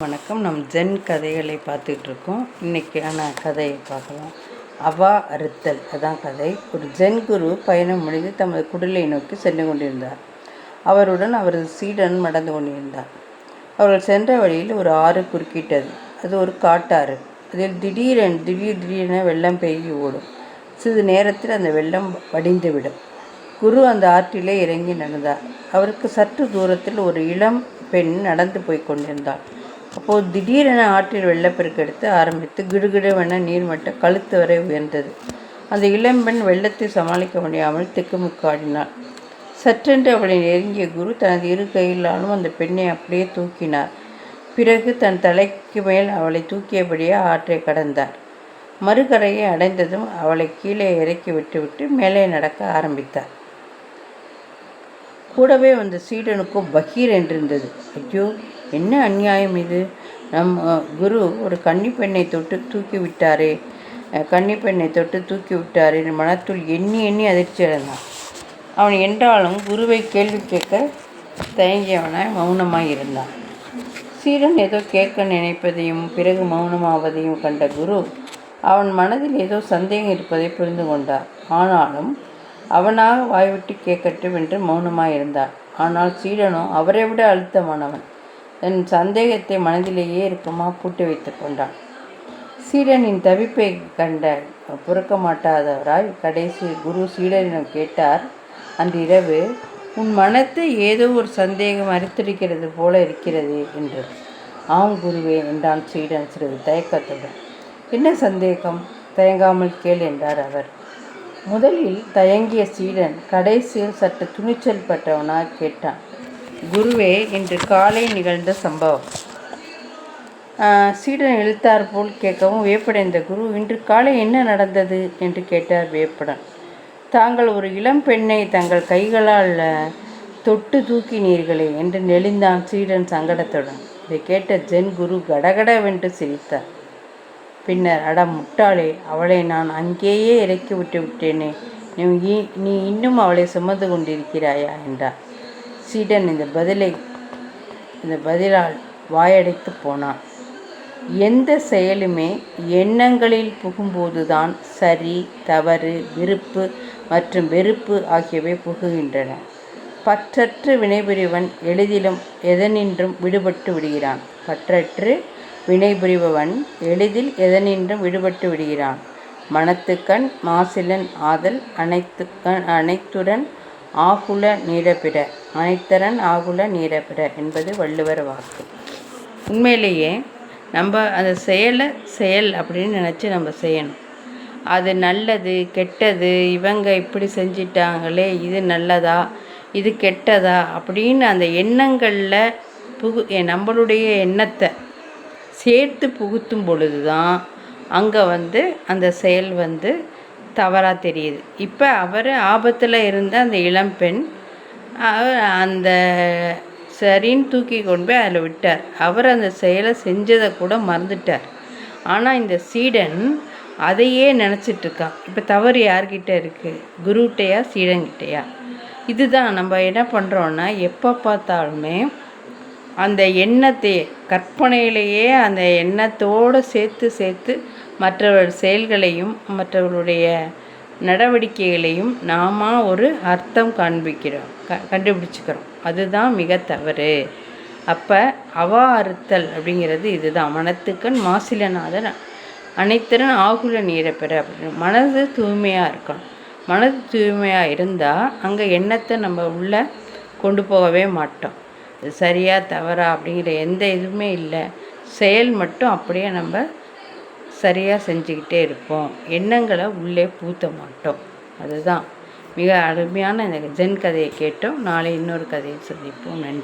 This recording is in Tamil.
வணக்கம். நம் ஜென் கதைகளை பார்த்துட்டு இருக்கோம் இன்றைக்கான கதையை பார்க்கலாம். அவா அறுத்தல். அதான் கதை. ஒரு ஜென் குரு பயணம் முடிந்து தமது குடிலை நோக்கி சென்று கொண்டிருந்தார். அவருடன் அவரது சீடன் நடந்து கொண்டிருந்தார். அவர்கள் சென்ற வழியில் ஒரு ஆறு குறுக்கிட்டது. அது ஒரு காட்டாறு. அதில் திடீரென் திடீர் திடீரென வெள்ளம் பெருகி ஓடும். சிறிது நேரத்தில் அந்த வெள்ளம் வடிந்துவிடும். குரு அந்த ஆற்றிலே இறங்கி நடந்தார். அவருக்கு சற்று தூரத்தில் ஒரு இளம் பெண் நடந்து போய் கொண்டிருந்தாள். அப்போது திடீரென ஆற்றில் வெள்ளப்பெருக்கு எடுத்து ஆரம்பித்து கிடுகிடுவென நீர்மட்டம் கழுத்து வரை உயர்ந்தது. அந்த இளம்பெண் வெள்ளத்தை சமாளிக்க முடியாமல் திக்குமுக்காடினாள். சற்றென்று அவளை நெருங்கிய குரு தனது இரு கையிலாலும் அந்த பெண்ணை அப்படியே தூக்கினார். பிறகு தன் தலைக்கு மேல் அவளை தூக்கியபடியே ஆற்றை கடந்தார். மறுகரையை அடைந்ததும் அவளை கீழே இறக்கி விட்டுவிட்டு மேலே நடக்க ஆரம்பித்தார். கூடவே வந்த சீடனுக்கும் பகீர் என்றிருந்தது. ஐயோ என்ன அநியாயம் இது? நம் குரு ஒரு கன்னி பெண்ணை தொட்டு தூக்கி விட்டாரே. கன்னி பெண்ணை தொட்டு தூக்கி விட்டாரே மனத்துள் எண்ணி எண்ணி அதிர்ச்சி அடைந்தான். அவன் என்றாலும் குருவை கேள்வி கேட்க தயங்கியவனாய் மௌனமாக இருந்தான். சீரன் ஏதோ கேட்க நினைப்பதையும் பிறகு மௌனமாவதையும் கண்ட குரு அவன் மனதில் ஏதோ சந்தேகம் இருப்பதை புரிந்து கொண்டார். ஆனாலும் அவனாக வாய்விட்டு கேட்கட்டும் என்று மௌனமாக இருந்தார் ஆனால் சீடனோ அவரை விட அழுத்தமானவன். தன் சந்தேகத்தை மனதிலேயே இருக்கமாக பூட்டி வைத்து கொண்டான். சீடனின் தவிப்பை கண்ட புறக்க மாட்டாதவராய் கடைசி குரு சீடனிடம் கேட்டார் அந்த இரவு உன் மனத்தை ஏதோ ஒரு சந்தேகம் அரித்திருக்கிறது போல இருக்கிறது என்று. ஆம் குருவே என்றான் சீடன் சிறிது தயக்கத்துடன். என்ன சந்தேகம்? தயங்காமல் கேள் என்றார் அவர். முதலில் தயங்கிய சீடன் கடைசியில் சற்று துணிச்சல் பட்டவனாக கேட்டான். குருவே இன்று காலை நிகழ்ந்த சம்பவம். சீடன் இழுத்தார் போல் கேட்கவும் வியப்படைந்த குரு இன்று காலை என்ன நடந்தது? என்று கேட்டார் வேப்படன் தாங்கள் ஒரு இளம் பெண்ணை தங்கள் கைகளால் தொட்டு தூக்கினீர்களே என்று நெளிந்தான் சீடன் சங்கடத்துடன். இதை கேட்ட ஜென் குரு கடகடவென்று சிரித்தார். பின்னர் அட முட்டாளே அவளை நான் அங்கேயே இறக்கி விட்டு விட்டேனே நீ நீ இன்னும் அவளை சுமந்து கொண்டிருக்கிறாயா? என்றார். சீடன் இந்த பதிலை இந்த பதிலால் வாயடைத்து போனான். எந்த செயலுமே எண்ணங்களில் புகும்போதுதான் சரி தவறு விருப்பு மற்றும் வெறுப்பு ஆகியவை புகுகின்றன. பற்றற்று வினைபுரிவன் எளிதிலும் எதனின்றும் விடுபட்டு விடுகிறான். பற்றற்று வினைபுரிபவன் எளிதில் எதனின்றும் விடுபட்டு விடுகிறான். மனத்துக்கண் மாசிலன் ஆதல் அனைத்துக்கண் அனைத்துடன் ஆகுல நீரபிட அனைத்தரன் ஆகுல நீரபிட என்பது வள்ளுவர் வாக்கு. உண்மையிலேயே நம்ம அந்த செயலை செயல் அப்படின்னு நினச்சி நம்ம செய்யணும். அது நல்லது கெட்டது இவங்க இப்படி செஞ்சிட்டாங்களே இது நல்லதா இது கெட்டதா அப்படின்னு அந்த எண்ணங்களில் புகு நம்மளுடைய எண்ணத்தை சேர்த்து புகுத்தும் பொழுது தான் அங்கே வந்து அந்த செயல் வந்து தவறாக தெரியுது. இப்போ அவர் ஆபத்தில் இருந்த அந்த இளம்பெண் அந்த சரின்னு தூக்கி கொண்டு போய் அதில் விட்டார். அவர் அந்த செயலை செஞ்சதை கூட மறந்துட்டார். ஆனால் இந்த சீடன் அதையே நினச்சிட்ருக்கான் இப்போ தவறு யார்கிட்ட இருக்குது குருட்டையா சீடன்கிட்டையா? இதுதான் நம்ம என்ன பண்ணுறோன்னா எப்போ பார்த்தாலுமே அந்த எண்ணத்தை கற்பனையிலேயே அந்த எண்ணத்தோடு சேர்த்து சேர்த்து மற்றவர் செயல்களையும் மற்றவர்களுடைய நடவடிக்கைகளையும் நாம ஒரு அர்த்தம் காண்பிக்கிறோம் க கண்டுபிடிச்சிக்கிறோம். அதுதான் மிக தவறு. அப்போ அவா அறுத்தல் அப்படிங்கிறது இதுதான். மனத்துக்கண் மாசிலநாதன் அனைத்திறன் ஆகுல நீரை பெற அப்படின்னு மனது தூய்மையாக இருக்கணும். மனது தூய்மையாக இருந்தால் அங்கே எண்ணத்தை நம்ம உள்ளே கொண்டு போகவே மாட்டோம். இது தவறா அப்படிங்கிற எந்த இதுவுமே இல்லை. செயல் மட்டும் அப்படியே நம்ம சரியாக செஞ்சுக்கிட்டே இருப்போம். எண்ணங்களை உள்ளே பூத்த மாட்டோம். அதுதான். மிக அருமையான இந்த ஜென் கதையை கேட்டோம். நாளை இன்னொரு கதையை சந்திப்போம். நன்றி.